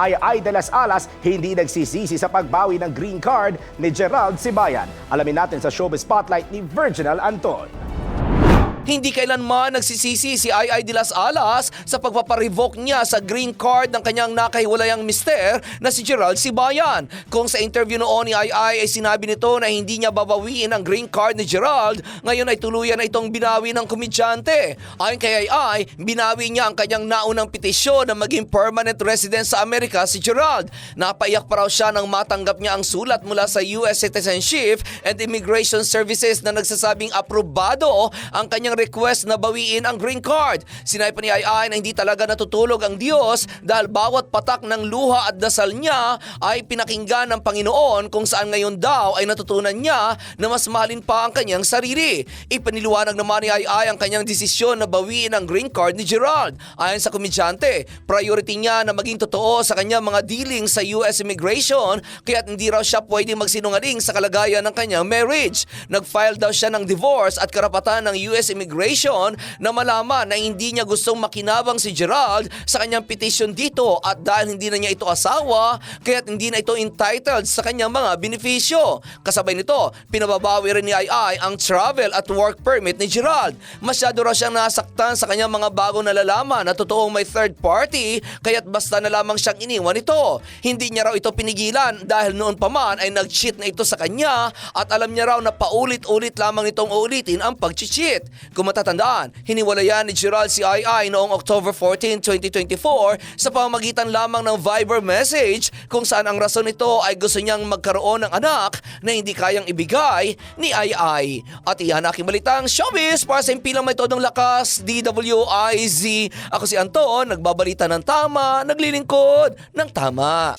ay Ay las Alas hindi nagsisisi sa pagbawi ng green card ni Gerald Sibayan. Alamin natin sa Showbiz Spotlight ni Virginal Anton. Hindi kailanman nagsisisi si Ay de las Alas sa pagpaparevoke niya sa green card ng kanyang nakahiwalayang mister na si Gerald Sibayan. Kung sa interview noon ni Ay ay sinabi nito na hindi niya babawiin ang green card ni Gerald, ngayon ay tuluyan na itong binawi ng komedyante. Ayon kay Ay ay, binawi niya ang kanyang naunang petisyon na maging permanent resident sa Amerika si Gerald. Napaiyak pa raw siya nang matanggap niya ang sulat mula sa US Citizenship and Immigration Services na nagsasabing aprobado ang kanyang request na bawiin ang green card. Sinabi pa ni Ay na hindi talaga natutulog ang Diyos dahil bawat patak ng luha at dasal niya ay pinakinggan ng Panginoon kung saan ngayon daw ay natutunan niya na mas mahalin pa ang kanyang sarili. Ipiniliwanag naman ni Ay ang kanyang desisyon na bawiin ang green card ni Gerald. Ayon sa komedyante, priority niya na maging totoo sa kanyang mga dealing sa US immigration kaya hindi raw siya pwedeng magsinungaling sa kalagayan ng kanyang marriage. Nag-file daw siya ng divorce at karapatan ng US immigration na malaman na hindi niya gustong makinabang si Gerald sa kanyang petition dito at dahil hindi na niya ito asawa, kaya hindi na ito entitled sa kanyang mga benepisyo. Kasabay nito, pinababawi rin ni Ai ang travel at work permit ni Gerald. Masyado raw siyang nasaktan sa kanyang mga bagong nalalaman na totoong may third party, kaya't basta na lamang siyang iniwan ito. Hindi niya raw ito pinigilan dahil noon pa man ay nag-cheat na ito sa kanya at alam niya raw na paulit-ulit lamang itong uulitin ang pag-cheat. Kung matatandaan, hiniwalayan ni Gerald si Ai noong October 14, 2024 sa pamamagitan lamang ng Viber message kung saan ang rason nito ay gusto niyang magkaroon ng anak na hindi kayang ibigay ni Ai. At iyan aking balitang showbiz para sa impilang may todong lakas, DWIZ. Ako si Anton, nagbabalita ng tama, naglilingkod ng tama.